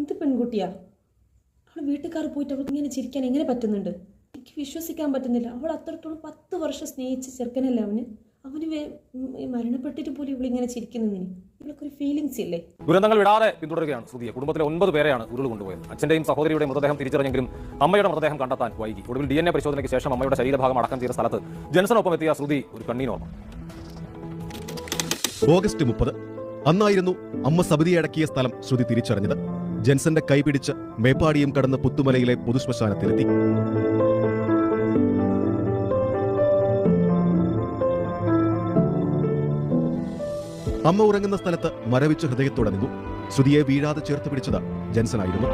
എന്ത് പെൺകുട്ടിയാ? അവൾ വീട്ടുകാർ പോയിട്ട് അവൾക്ക് ഇങ്ങനെ ചിരിക്കാൻ എങ്ങനെ പറ്റുന്നുണ്ട്? എനിക്ക് വിശ്വസിക്കാൻ പറ്റുന്നില്ല. അവൾ അത്രത്തോളം പത്ത് വർഷം സ്നേഹിച്ച ചെറുക്കനല്ലേ അവന്? അവന് മരണപ്പെട്ടിട്ട് പോലും ഇവളിങ്ങനെ ചിരിക്കുന്നതിന് ഇവൾക്ക് ഒരു ഫീലിങ്സ് ഇല്ലേ? ദുരന്തങ്ങൾ വിടാതെ പിന്തുടരുകയാണ് ശ്രുതിയെ. കുടുംബത്തിലെ ഒൻപത് പേരെയാണ് ഉരുൾ കൊണ്ടുപോയത്. അച്ഛന്റെയും സഹോദരിയുടെ മൃതദേഹം തിരിച്ചറിഞ്ഞെങ്കിലും അമ്മയുടെ മൃതദേഹം കണ്ടെത്താൻ വൈകി. ഒടുവിൽ ഡി എൻ എ പരിശോധനയ്ക്ക് ശേഷം അമ്മയുടെ ശരീരഭാഗം അടക്കം ചെയ്ത സ്ഥലത്ത് ജൻസനൊപ്പം എത്തിയ ശ്രുതി ഒരു കണ്ണീനോർമ്മ ഓഗസ്റ്റ് മുപ്പത്. അന്നായിരുന്നു അമ്മ സബിതിയെ അടക്കിയ സ്ഥലം ശ്രുതി തിരിച്ചറിഞ്ഞത്. ജെൻസന്റെ കൈപിടിച്ച് മേപ്പാടിയും കടന്ന് പുത്തുമലയിലെ പൊതുശ്മശാനത്തിലെത്തി. അമ്മ ഉറങ്ങുന്ന സ്ഥലത്ത് മരവിച്ച ഹൃദയത്തോടെ നിന്നു. ശ്രുതിയെ വീഴാതെ ചേർത്ത് പിടിച്ചത് ജെൻസനായിരുന്നു.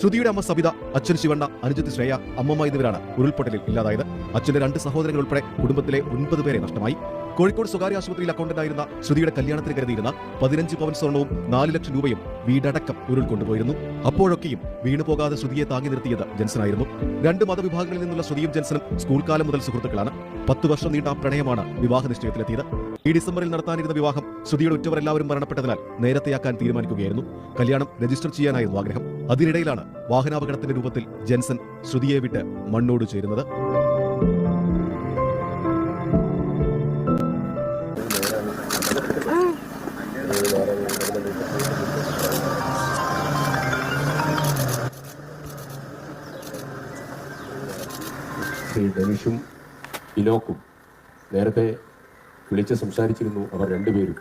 ശ്രുതിയുടെ അമ്മ സബിത അച്ഛൻ ശിവണ്ണ അനുജത്തി ശ്രേയ അമ്മമ്മ എന്നിവരാണ് ഉരുൾപൊട്ടലിൽ ഇല്ലാതായത്. അച്ഛന്റെ രണ്ട് സഹോദരങ്ങൾ ഉൾപ്പെടെ കുടുംബത്തിലെ ഒൻപത് പേരെ നഷ്ടമായി. കോഴിക്കോട് സ്വകാര്യ ആശുപത്രിയിൽ അക്കൗണ്ടന്റായിരുന്ന ശ്രുതിയുടെ കല്യാണത്തിന് കരുതിയിരുന്ന പതിനഞ്ച് പവൻ സ്വർണവും നാല് ലക്ഷം രൂപയും വീടടക്കം ഉരുൾ കൊണ്ടുപോയിരുന്നു അപ്പോഴൊക്കെയും വീണുപോകാതെ ശ്രുതിയെ താങ്ങി നിർത്തിയത് ജെൻസനായിരുന്നു. രണ്ട് മതവിഭാഗങ്ങളിൽ നിന്നുള്ള ശ്രുതിയും ജെൻസനും സ്കൂൾ കാലം മുതൽ സുഹൃത്തുക്കളാണ്. പത്ത് വർഷം നീണ്ട പ്രണയമാണ് വിവാഹ നിശ്ചയത്തിലെത്തിയത്. ഈ ഡിസംബറിൽ നടത്താനിരുന്ന വിവാഹം ശ്രുതിയുടെ ഉറ്റവരെല്ലാവരും മരണപ്പെട്ടതിനാൽ നേരത്തെയാക്കാൻ തീരുമാനിക്കുകയായിരുന്നു. കല്യാണം രജിസ്റ്റർ ചെയ്യാനായിരുന്നു ആഗ്രഹം. അതിനിടയിലാണ് വാഹനാപകടത്തിന്റെ രൂപത്തിൽ ജെൻസൺ ശ്രുതിയെ വിട്ട് മണ്ണോട് ചേരുന്നത്. ശ്രീ ധനുഷും ഇലോക്കും നേരത്തെ വിളിച്ച് സംസാരിച്ചിരുന്നു അവർ രണ്ടുപേരും.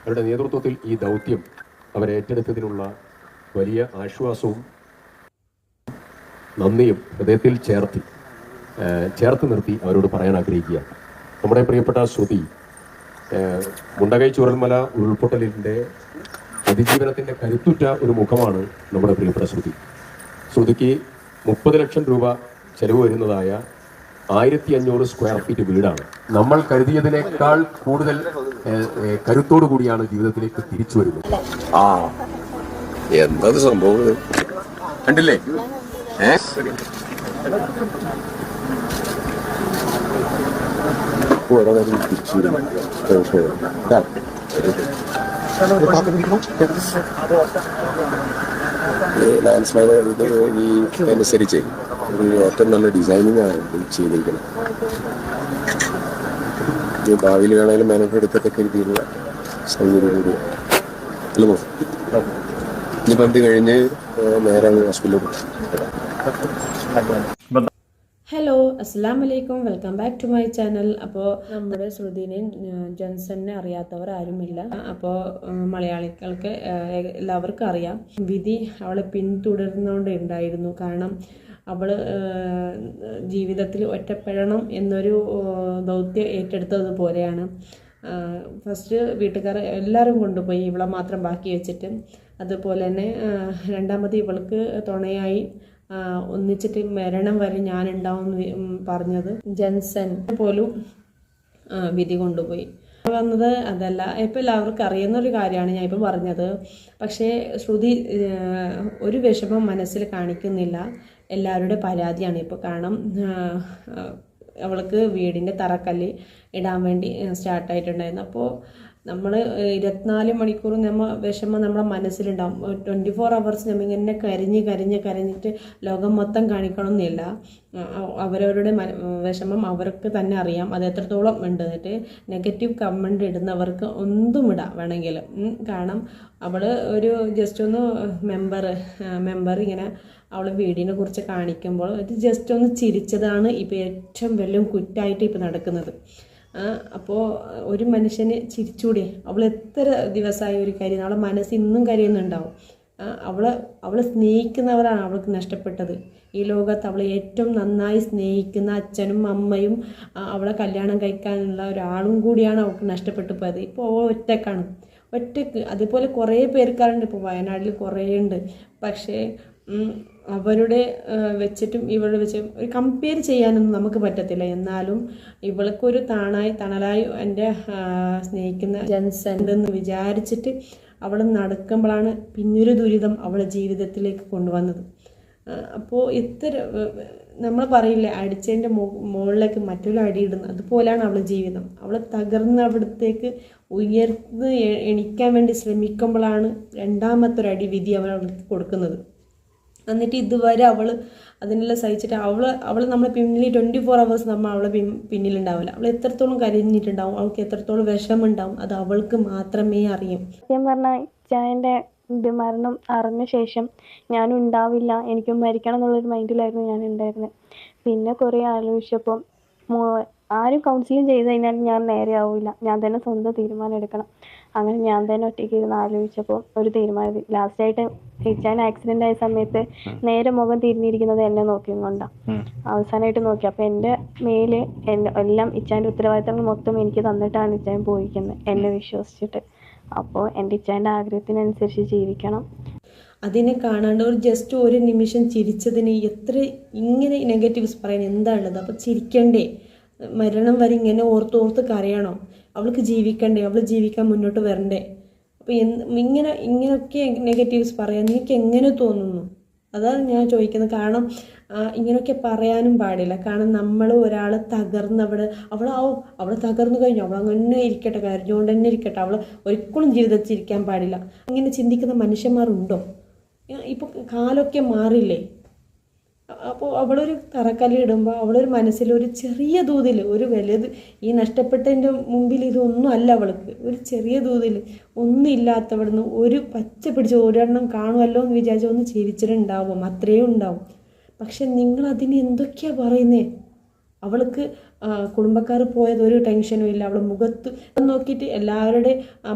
അവരുടെ നേതൃത്വത്തിൽ ഈ ദൗത്യം അവരേറ്റെടുത്തതിനുള്ള വലിയ ആശ്വാസവും നന്ദിയും ഹൃദയത്തിൽ ചേർത്തി ചേർത്ത് നിർത്തി അവരോട് പറയാൻ ആഗ്രഹിക്കുക നമ്മുടെ പ്രിയപ്പെട്ട ശ്രുതി മുണ്ടകൈ ചുരൽമല ഉരുൾപൊട്ടലിന്റെ അതിജീവനത്തിന്റെ കരുത്തുറ്റ ഒരു മുഖമാണ് നമ്മുടെ പ്രിയപ്പെട്ട ശ്രുതി. ശ്രുതിക്ക് മുപ്പത് ലക്ഷം രൂപ ചെലവ് വരുന്നതായ ആയിരത്തി അഞ്ഞൂറ് സ്ക്വയർ ഫീറ്റ് വീടാണ്. നമ്മൾ കരുതിയതിനേക്കാൾ കൂടുതൽ കരുത്തോടു കൂടിയാണ് ജീവിതത്തിലേക്ക് തിരിച്ചു വരുന്നത്. ആ എന്തത് സംഭവം കണ്ടില്ലേ? ഏ? ഓരോ കാര്യം തിരിച്ചു വരും. ഓഹോ. ഇതാ. ഈ ലാൻഡ് സ്ലൈഡ് ഇത് ഈ അനുസരിച്ച് ഒരു ഏറ്റവും നല്ല ഡിസൈനിങ് ആണ് ചെയ്തിരിക്കുന്നത് ഈ ഭാവിയിൽ വേണമെങ്കിലും മാനേജർ എടുക്കത്തക്ക രീതിയിലുള്ള സൗകര്യം കൂടിയാണ് അല്ല ഇനിയിപ്പം ഇത് കഴിഞ്ഞ് നേരെ ഹോസ്പിറ്റലിൽ അസ്സാം വലൈക്കും welcome back to my channel. അപ്പോൾ നമ്മുടെ ശ്രുതിനെയും ജൻസനെ അറിയാത്തവർ ആരുമില്ല. അപ്പോൾ മലയാളികൾക്ക് എല്ലാവർക്കും അറിയാം. വിധി അവളെ പിന്തുടർന്നുകൊണ്ട് ഉണ്ടായിരുന്നു കാരണം അവൾ ജീവിതത്തിൽ ഒറ്റപ്പെടണം എന്നൊരു ദൗത്യം ഏറ്റെടുത്തതുപോലെയാണ് ഫസ്റ്റ് വീട്ടുകാർ എല്ലാവരും കൊണ്ടുപോയി ഇവളെ മാത്രം ബാക്കി വെച്ചിട്ട്. അതുപോലെ തന്നെ രണ്ടാമത് ഇവൾക്ക് തുണയായി. ഒന്നിച്ചിട്ട് മരണം വരെ ഞാൻ ഉണ്ടാവും പറഞ്ഞത് ജെൻസൻ പോലും വിധി കൊണ്ടുപോയി. വന്നത് അതല്ല ഇപ്പം എല്ലാവർക്കും അറിയുന്ന ഒരു കാര്യമാണ് ഞാൻ ഇപ്പം പറഞ്ഞത്. പക്ഷേ ശ്രുതി ഒരു വിഷമം മനസ്സിൽ കാണിക്കുന്നില്ല. എല്ലാവരുടെ പരാതിയാണ് ഇപ്പോൾ കാരണം അവൾക്ക് വീടിന്റെ തറക്കല്ല് ഇടാൻ വേണ്ടി സ്റ്റാർട്ടായിട്ടുണ്ടായിരുന്നു. അപ്പോൾ നമ്മൾ ഇരുപത്തിനാല് മണിക്കൂർ നമ്മൾ വിഷമം നമ്മുടെ മനസ്സിലുണ്ടാവും. ട്വന്റി ഫോർ അവേഴ്സ് നമ്മൾ ഇങ്ങനെ കരഞ്ഞ് കരഞ്ഞ് കരഞ്ഞിട്ട് ലോകം മൊത്തം കാണിക്കണമെന്നില്ല അവരവരുടെ വിഷമം അവർക്ക് തന്നെ അറിയാം. അത് എത്രത്തോളം ഉണ്ട്. എന്നിട്ട് നെഗറ്റീവ് കമന്റ് ഇടുന്നവർക്ക് ഒന്നും ഇടാം വേണമെങ്കിൽ. കാരണം അവൾ ഒരു ജസ്റ്റ് ഒന്ന് മെമ്പർ മെമ്പർ ഇങ്ങനെ അവൾ വീടിനെ കുറിച്ച് കാണിക്കുമ്പോൾ ഇത് ജസ്റ്റ് ഒന്ന് ചിരിച്ചതാണ് ഇപ്പോൾ ഏറ്റവും വലിയ കുറ്റായിട്ട് ഇപ്പോൾ നടക്കുന്നത്. അപ്പോൾ ഒരു മനുഷ്യന് ചിരിച്ചൂടെ? അവൾ എത്ര ദിവസമായ ഒരു കാര്യം? അവളെ മനസ്സ് ഇന്നും കരയുന്നുണ്ടാവും അവൾ അവളെ സ്നേഹിക്കുന്നവരാണ് അവൾക്ക് നഷ്ടപ്പെട്ടത്. ഈ ലോകത്ത് അവളെ ഏറ്റവും നന്നായി സ്നേഹിക്കുന്ന അച്ഛനും അമ്മയും അവളെ കല്യാണം കഴിക്കാനുള്ള ഒരാളും കൂടിയാണ് അവൾക്ക് നഷ്ടപ്പെട്ടു പോയത്. ഇപ്പോൾ അവൾ ഒറ്റക്കാണ്. ഒറ്റയ്ക്ക് അതുപോലെ കുറേ പേർക്കാരുണ്ട്. ഇപ്പോൾ വയനാട്ടിൽ കുറേ ഉണ്ട് പക്ഷേ അവരുടെ വെച്ചിട്ടും ഇവളുടെ വെച്ച് ഒരു കമ്പയർ ചെയ്യാനൊന്നും നമുക്ക് പറ്റത്തില്ല. എന്നാലും ഇവൾക്കൊരു താണായി തണലായി എന്റെ സ്നേഹിക്കുന്ന ജെൻസ് ഉണ്ടെന്ന് വിചാരിച്ചിട്ട് അവൾ നടക്കുമ്പോഴാണ് പിന്നൊരു ദുരിതം അവളെ ജീവിതത്തിലേക്ക് കൊണ്ടുവന്നത്. അപ്പോൾ ഇത്ര നമ്മൾ പറയില്ലേ അടിച്ചതിന്റെ മുകളിലേക്ക് മറ്റൊരു അടിയിടുന്നു അതുപോലെയാണ് അവളെ ജീവിതം. അവൾ തകർന്ന് അവിടത്തേക്ക് ഉയർന്ന് എണിക്കാൻ വേണ്ടി ശ്രമിക്കുമ്പോഴാണ് രണ്ടാമത്തെ ഒരു അടി വിധി അവൾ കൊടുക്കുന്നത്. എന്നിട്ട് ഇതുവരെ അവൾ അതിനെല്ലാം സഹിച്ചിട്ട് അവൾ അവൾ നമ്മളെ പിന്നിൽ ട്വന്റി ഫോർ അവേഴ്സ് നമ്മൾ അവളെ പിൻ പിന്നിലുണ്ടാവില്ല. അവൾ എത്രത്തോളം കരഞ്ഞിട്ടുണ്ടാവും അവൾക്ക് എത്രത്തോളം വിഷമുണ്ടാവും അത് അവൾക്ക് മാത്രമേ അറിയൂ. സത്യം പറഞ്ഞാൽ ഇച്ചായന്റെ ഇത് മരണം അറിഞ്ഞ ശേഷം ഞാൻ ഉണ്ടാവില്ല. എനിക്ക് മരിക്കണം എന്നുള്ളൊരു മൈൻഡിലായിരുന്നു ഞാൻ ഉണ്ടായിരുന്നത് പിന്നെ കുറേ ആലോചിച്ചപ്പം ആരും കൗൺസിലിംഗ് ചെയ്ത് കഴിഞ്ഞാൽ ഞാൻ നേരെ ആവില്ല. ഞാൻ തന്നെ സ്വന്തം തീരുമാനം എടുക്കണം. അങ്ങനെ ഞാൻ തന്നെ ഒറ്റയ്ക്ക് ഇരുന്ന് ആലോചിച്ചപ്പോൾ ഒരു തീരുമാനം ലാസ്റ്റായിട്ട് ഇച്ചാൻ ആക്സിഡന്റ് ആയ സമയത്ത് നേരെ മുഖം തിരിഞ്ഞിരിക്കുന്നത് എന്നെ നോക്കിയും കൊണ്ടാണ് അവസാനമായിട്ട് നോക്കി. അപ്പൊ എന്റെ മേൽ എല്ലാം ഇച്ചാന്റെ ഉത്തരവാദിത്തങ്ങൾ മൊത്തം എനിക്ക് തന്നിട്ടാണ് ഇച്ചാൻ പോയിരിക്കുന്നത് എന്നെ വിശ്വസിച്ചിട്ട്. അപ്പോൾ എന്റെ ഇച്ചാന്റെ ആഗ്രഹത്തിനനുസരിച്ച് ജീവിക്കണം. അതിനെ കാണാണ്ട് ഒരു ജസ്റ്റ് ഒരു നിമിഷം ചിരിച്ചതിന് എത്ര ഇങ്ങനെ നെഗറ്റീവ്സ് പറയാൻ എന്താണുള്ളത്? അപ്പൊ അപ്പോൾ ചിരിക്കണ്ടേ? മരണം വരെ ഇങ്ങനെ ഓർത്തോർത്ത് ഓർത്ത് കരയണോ? അവൾക്ക് ജീവിക്കണ്ടേ? അവൾ ജീവിക്കാൻ മുന്നോട്ട് വരണ്ടേ? അപ്പോൾ ഇങ്ങനെ ഇങ്ങനെയൊക്കെ നെഗറ്റീവ്സ് പറയാൻ നിങ്ങൾക്ക് എങ്ങനെ തോന്നുന്നു? അതാണ് ഞാൻ ചോദിക്കുന്നത്. കാരണം ഇങ്ങനെയൊക്കെ പറയാനും പാടില്ല. കാരണം നമ്മൾ ഒരാൾ തകർന്ന് അവിടെ അവളാവും? അവൾ തകർന്നു കഴിഞ്ഞു. അവൾ അങ്ങനെ ഇരിക്കട്ടെ കരഞ്ഞുകൊണ്ട് തന്നെ ഇരിക്കട്ടെ. അവൾ ഒരിക്കലും ജീവിതത്തിൽ ഇരിക്കാൻ പാടില്ല. ഇങ്ങനെ ചിന്തിക്കുന്ന മനുഷ്യന്മാരുണ്ടോ? ഇപ്പോൾ കാലമൊക്കെ മാറില്ലേ അപ്പോൾ അവളൊരു തറക്കല്ല് ഇടുമ്പോൾ അവളൊരു മനസ്സിലൊരു ചെറിയ തോതിൽ ഒരു വലുത് ഈ നഷ്ടപ്പെട്ടതിന്റെ മുമ്പിൽ ഇതൊന്നും അല്ല അവൾക്ക്. ഒരു ചെറിയ തോതിൽ ഒന്നും ഇല്ലാത്തവിടുന്ന് ഒരു പച്ച പിടിച്ച് ഒരെണ്ണം കാണുമല്ലോ എന്ന് വിചാരിച്ച് ഒന്ന് ചിരിച്ചിട്ടുണ്ടാവും. അത്രയും ഉണ്ടാവും. പക്ഷെ നിങ്ങൾ അതിന് എന്തൊക്കെയാണ് പറയുന്നേ? അവൾക്ക് കുടുംബക്കാർ പോയത് ഒരു ടെൻഷനും ഇല്ല. അവൾ മുഖത്ത് നോക്കിയിട്ട് എല്ലാവരുടെ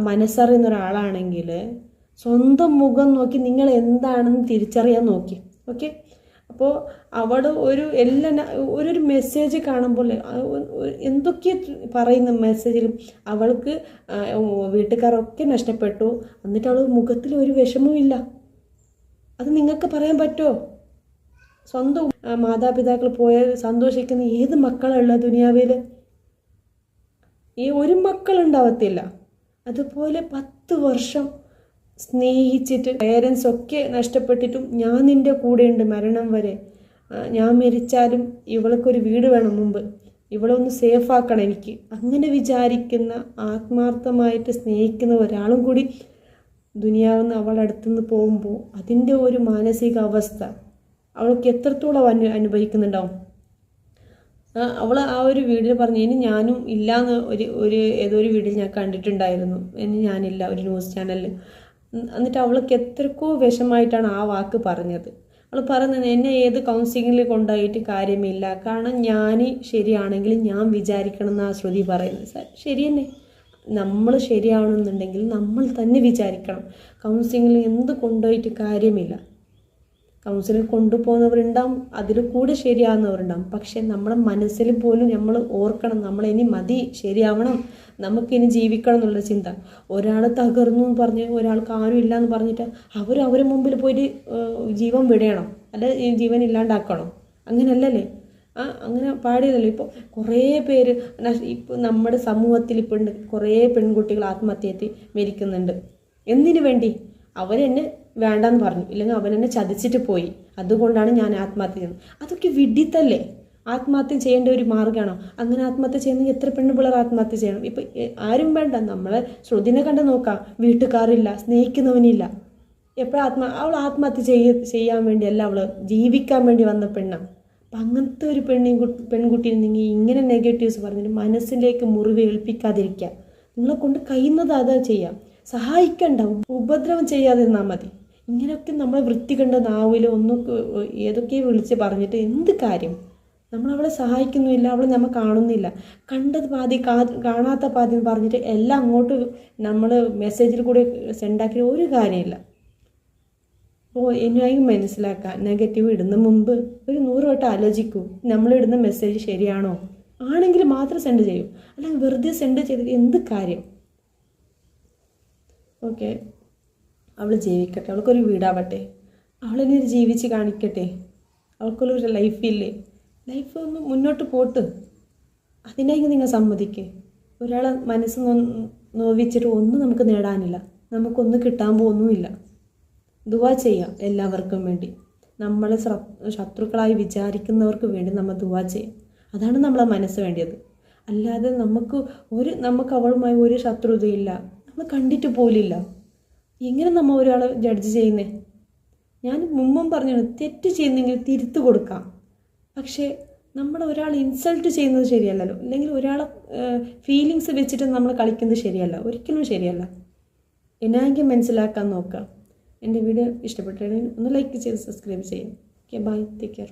മനസ്സറിയുന്ന ഒരാളാണെങ്കിൽ സ്വന്തം മുഖം നോക്കി നിങ്ങൾ എന്താണെന്ന് തിരിച്ചറിയാൻ നോക്കി. ഓക്കെ? അപ്പോൾ അവിടെ ഒരു എല്ലാ ഒരു ഒരു മെസ്സേജ് കാണുമ്പോൾ എന്തൊക്കെ പറയുന്ന മെസ്സേജിലും അവൾക്ക് വീട്ടുകാരൊക്കെ നഷ്ടപ്പെട്ടു. എന്നിട്ട് അവൾ മുഖത്തിൽ ഒരു വിഷമവും ഇല്ല. അത് നിങ്ങൾക്ക് പറയാൻ പറ്റുമോ സ്വന്തം മാതാപിതാക്കൾ പോയ സന്തോഷിക്കുന്ന ഏത് മക്കളുള്ള ദുനിയാവിൽ ഈ ഒരു മക്കളുണ്ടാവത്തില്ല അതുപോലെ പത്ത് വർഷം സ്നേഹിച്ചിട്ട് പേരൻസ് ഒക്കെ നഷ്ടപ്പെട്ടിട്ടും ഞാൻ നിന്റെ കൂടെയുണ്ട് മരണം വരെ. ഞാൻ മരിച്ചാലും ഇവൾക്കൊരു വീട് വേണം മുമ്പ്. ഇവളൊന്ന് സേഫ് ആക്കണം എനിക്ക്. അങ്ങനെ വിചാരിക്കുന്ന ആത്മാർത്ഥമായിട്ട് സ്നേഹിക്കുന്ന ഒരാളും കൂടി ദുനിയാവുന്ന അവളടുത്തുനിന്ന് പോകുമ്പോൾ അതിന്റെ ഒരു മാനസിക അവസ്ഥ അവൾക്ക് എത്രത്തോളം അനു അനുഭവിക്കുന്നുണ്ടാവും? അവൾ ആ ഒരു വീഡിയോ പറഞ്ഞു ഇനി ഞാനും ഇല്ലാന്ന് ഒരു ഒരു ഏതോ ഒരു വീഡിയോ ഞാൻ കണ്ടിട്ടുണ്ടായിരുന്നു. ഇനി ഞാനില്ല ഒരു ന്യൂസ് ചാനലിൽ എന്നിട്ട് അവൾക്ക് എത്രക്കോ വിഷമായിട്ടാണ് ആ വാക്ക് പറഞ്ഞത്. അവൾ പറഞ്ഞത് എന്നെ ഏത് കൗൺസിലിങ്ങിൽ കൊണ്ടായിട്ട് കാര്യമില്ല. കാരണം ഞാൻ ശരിയാണെങ്കിൽ ഞാൻ വിചാരിക്കണം എന്നാണ് ശ്രുതി പറയുന്നത്. സാർ ശരി തന്നെ. നമ്മൾ ശരിയാവണമെന്നുണ്ടെങ്കിൽ നമ്മൾ തന്നെ വിചാരിക്കണം. കൗൺസിലിങ്ങിൽ എന്ത് കൊണ്ടുപോയിട്ട് കാര്യമില്ല. കൗൺസിലിംഗ് കൊണ്ടുപോകുന്നവരുണ്ടാവും അതിൽ കൂടെ ശരിയാവുന്നവരുണ്ടാവും. പക്ഷെ നമ്മുടെ മനസ്സിൽ പോലും നമ്മൾ ഓർക്കണം നമ്മൾ ഇനി മതി ശരിയാവണം നമുക്കിനി ജീവിക്കണം എന്നുള്ള ചിന്ത. ഒരാൾ തകർന്നു എന്ന് പറഞ്ഞ് ഒരാൾക്ക് ആരും ഇല്ല എന്ന് പറഞ്ഞിട്ട് അവർ അവരെ മുമ്പിൽ പോയിട്ട് ജീവൻ വിടയണം. അല്ല ജീവൻ ഇല്ലാണ്ടാക്കണം. അങ്ങനെയല്ലല്ലേ? ആ അങ്ങനെ പാടിയതല്ലോ? ഇപ്പോൾ കുറേ പേര് ഇപ്പോൾ നമ്മുടെ സമൂഹത്തിൽ ഇപ്പോൾ ഉണ്ട് കുറേ പെൺകുട്ടികൾ ആത്മഹത്യ മരിക്കുന്നുണ്ട്. എന്തിനു വേണ്ടി? അവരെന്നെ വേണ്ടെന്ന് പറഞ്ഞു. ഇല്ലെങ്കിൽ അവൻ എന്നെ ചതിച്ചിട്ട് പോയി. അതുകൊണ്ടാണ് ഞാൻ ആത്മഹത്യ ചെയ്യുന്നത് അതൊക്കെ വിഡിത്തല്ലേ? ആത്മഹത്യ ചെയ്യേണ്ട ഒരു മാർഗമാണോ അങ്ങനെ ആത്മഹത്യ ചെയ്യുന്നെങ്കിൽ എത്ര പെണ്ണുപിള്ളേർ ആത്മഹത്യ ചെയ്യണം? ഇപ്പം ആരും വേണ്ട. നമ്മളെ ശ്രുതിനെ കണ്ട് നോക്കാം. വീട്ടുകാരില്ല സ്നേഹിക്കുന്നവനില്ല. എപ്പോഴും ആത്മ അവൾ ആത്മഹത്യ ചെയ്യ ചെയ്യാൻ വേണ്ടിയല്ല അവൾ ജീവിക്കാൻ വേണ്ടി വന്ന പെണ്ണാണ് അപ്പം അങ്ങനത്തെ ഒരു പെണ്ണി പെൺകുട്ടി നിങ്ങൾ ഇങ്ങനെ നെഗറ്റീവ്സ് പറഞ്ഞിട്ട് മനസ്സിലേക്ക് മുറിവ് ഏൽപ്പിക്കാതിരിക്കുക. നിങ്ങളെ കൊണ്ട് കഴിയുന്നത് അതാ ചെയ്യാം. സഹായിക്കണ്ട. ഉപദ്രവം ചെയ്യാതിരുന്നാൽ മതി. ഇങ്ങനെയൊക്കെ നമ്മളെ വൃത്തി കണ്ട നാവിൽ ഒന്ന് ഏതൊക്കെ വിളിച്ച് പറഞ്ഞിട്ട് എന്ത് കാര്യം? നമ്മളവളെ സഹായിക്കുന്നുമില്ല അവൾ നമ്മൾ കാണുന്നില്ല. കണ്ടത് പാതി കാണാത്ത പാതി എന്ന് പറഞ്ഞിട്ട് എല്ലാം അങ്ങോട്ട് നമ്മൾ മെസ്സേജിൽ കൂടെ സെൻഡാക്കിയ ഒരു കാര്യമില്ല. അപ്പോൾ എന്നായി മനസ്സിലാക്കുക നെഗറ്റീവ് ഇടുന്ന മുമ്പ് ഒരു നൂറ് വട്ടം ആലോചിക്കൂ. നമ്മളിടുന്ന മെസ്സേജ് ശരിയാണോ? ആണെങ്കിൽ മാത്രം സെൻഡ് ചെയ്യൂ. അല്ലെങ്കിൽ വെറുതെ സെൻഡ് ചെയ്തിട്ട് എന്ത് കാര്യം? ഓക്കെ അവൾ ജീവിക്കട്ടെ അവൾക്കൊരു വീടാവട്ടെ. അവളിനി ജീവിച്ച് കാണിക്കട്ടെ. അവൾക്കൊരു ലൈഫില്ലേ ലൈഫ് ഒന്ന് മുന്നോട്ട് പോട്ട്. അതിനായി നിങ്ങൾ സമ്മതിക്കേ. ഒരാളെ മനസ്സ് നോവിച്ചിട്ട് ഒന്നും നമുക്ക് നേടാനില്ല. നമുക്കൊന്നും കിട്ടാൻ പോകുന്നുമില്ല ദുവാ ചെയ്യാം എല്ലാവർക്കും വേണ്ടി. നമ്മളെ ശത്രുക്കളായി വിചാരിക്കുന്നവർക്ക് വേണ്ടി നമ്മൾ ദുവാ ചെയ്യാം. അതാണ് നമ്മളെ മനസ്സ് വേണ്ടിയത്. അല്ലാതെ നമുക്ക് ഒരു നമുക്ക് അവളുമായി ഒരു ശത്രുതയില്ല. നമ്മൾ കണ്ടിട്ട് പോലില്ല. എങ്ങനെ നമ്മൾ ഒരാളെ ജഡ്ജ് ചെയ്യുന്നേ? ഞാൻ മുമ്പും പറഞ്ഞാണ് തെറ്റ് ചെയ്യുന്നെങ്കിൽ തിരുത്തു കൊടുക്കാം. പക്ഷേ നമ്മൾ ഒരാൾ ഇൻസൾട്ട് ചെയ്യുന്നത് ശരിയല്ലല്ലോ. അല്ലെങ്കിൽ ഒരാളെ ഫീലിങ്സ് വെച്ചിട്ട് നമ്മൾ കളിക്കുന്നത് ശരിയല്ല. ഒരിക്കലും ശരിയല്ല. എന്നായെങ്കിൽ മനസ്സിലാക്കാൻ നോക്കുക എന്റെ വീഡിയോ ഇഷ്ടപ്പെട്ടു ഒന്ന് ലൈക്ക് ചെയ്ത് സബ്സ്ക്രൈബ് ചെയ്യും. Okay bye take care